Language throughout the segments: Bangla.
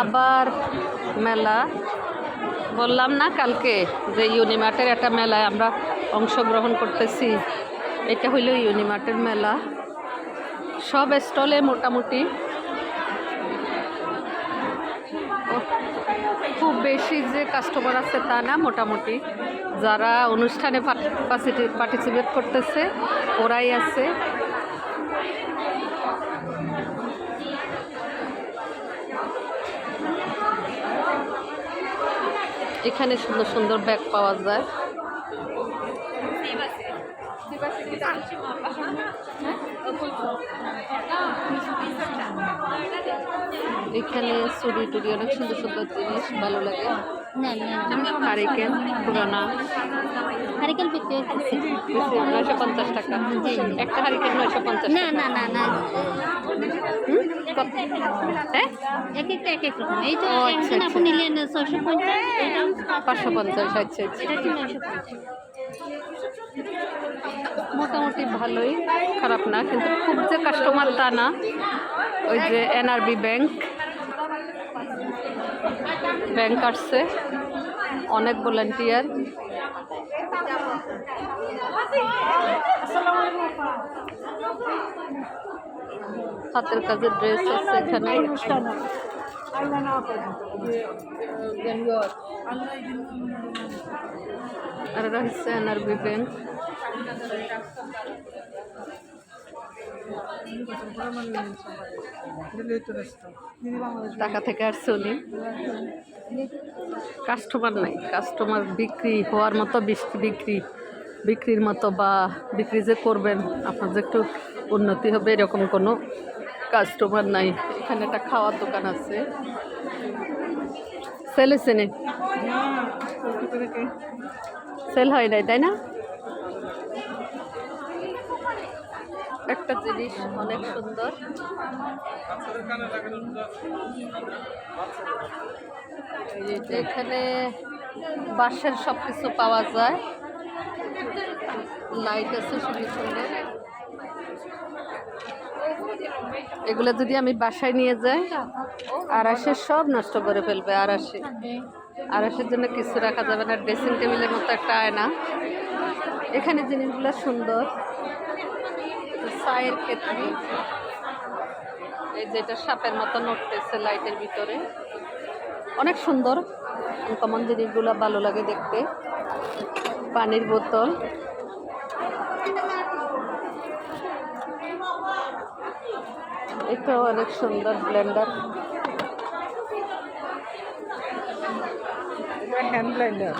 আবার মেলা। বললাম না কালকে যে ইউনিমার্টের একটা মেলায় আমরা অংশগ্রহণ করতেছি। এটা হইল ইউনিমার্টের মেলা। সব স্টলে মোটামুটি। খুব বেশি যে কাস্টমার আছে তা না মোটামুটি। যারা অনুষ্ঠানে পার্টিসিপেট করতেছে, ওরাই আছে। এখানে সুন্দর সুন্দর ব্যাগ পাওয়া যায়। এখানে চুরি টুরি অনেক সুন্দর সুন্দর জিনিস ভালো লাগে। হারিকেন পুরানা। হারিকেন বিক্রি নয়শো পঞ্চাশ টাকা। একটা হারিকেন নয়শো পঞ্চাশ না না না না। হুম? কত? এক একটা এক এক রকম। এই তো আচ্ছা, একদিন আচ্ছা। আপনি নিলেন ছয়শো পঞ্চাশ পাঁচশো পঞ্চাশ আচ্ছা আচ্ছা। এটা হচ্ছে নয়শো পঞ্চাশ? মোটামুটি ভালোই খারাপ না কিন্তু খুব যে কাস্টমার তা না ওই যে এনআরবি ব্যাংক ব্যাংক আসছে অনেক ভলেন্টিয়ার। হাতের কাজের ড্রেস আছে এখানে। আর এটা হচ্ছে এনআরবি ব্যাংক। টাকা থেকে আসছে উনি কাস্টমার নাই। কাস্টমার বিক্রি হওয়ার মতো বিক্রি বিক্রির মতো বা বিক্রি যে করবেন আপনার যে একটু উন্নতি হবে এরকম কোনো কাস্টমার নাই। এখানে একটা খাওয়ার দোকান আছে। সেল হয়েছে নি? সেল হয় নাই তাই না? একটা জিনিস অনেক সুন্দর। এখানে বাঁশের সব কিছু পাওয়া যায়। লাইট আছে সুন্দর সুন্দর এগুলো যদি আমি বাসায় নিয়ে যাই আড়াইশের সব নষ্ট করে ফেলবে আড়াইশে। আড়াইশের জন্য কিছু রাখা যাবে না, ড্রেসিং টেবিলের মতো একটা আয়না। এখানে জিনিসগুলো সুন্দর। চায়ের কেতলি এই যেটা সাপের মতো নড়তেছে লাইটের ভিতরে। অনেক সুন্দর। আনকমন জিনিসগুলো ভালো লাগে দেখতে। পানির বোতল। এটাও অনেক সুন্দর ব্লেন্ডার। হ্যান্ড ব্লেন্ডার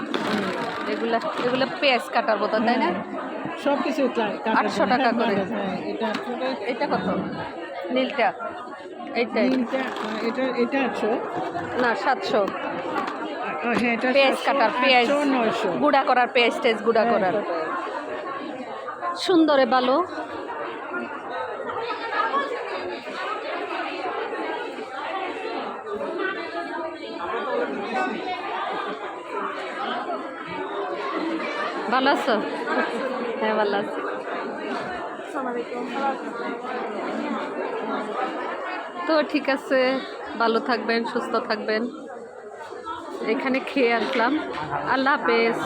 এগুলা এগুলা পেঁয়াজ কাটার বোতল তাই না? সব কিছু আটশো টাকা করে। হ্যাঁ এটা কত? নীলটা। এইটাই। এটা এটা আটশো। না সাতশো। হ্যাঁ পেঁয়াজ কাটার পেঁয়াজ। গুঁড়া করার পেঁয়াজ টেজ গুঁড়া করার। সুন্দরে ভালো ভালো আছো? হ্যাঁ ভালো আছো। তো ঠিক আছে, ভালো থাকবেন, সুস্থ থাকবেন। এখানে খেয়ে আসলাম। আল্লাহ হাফেজ।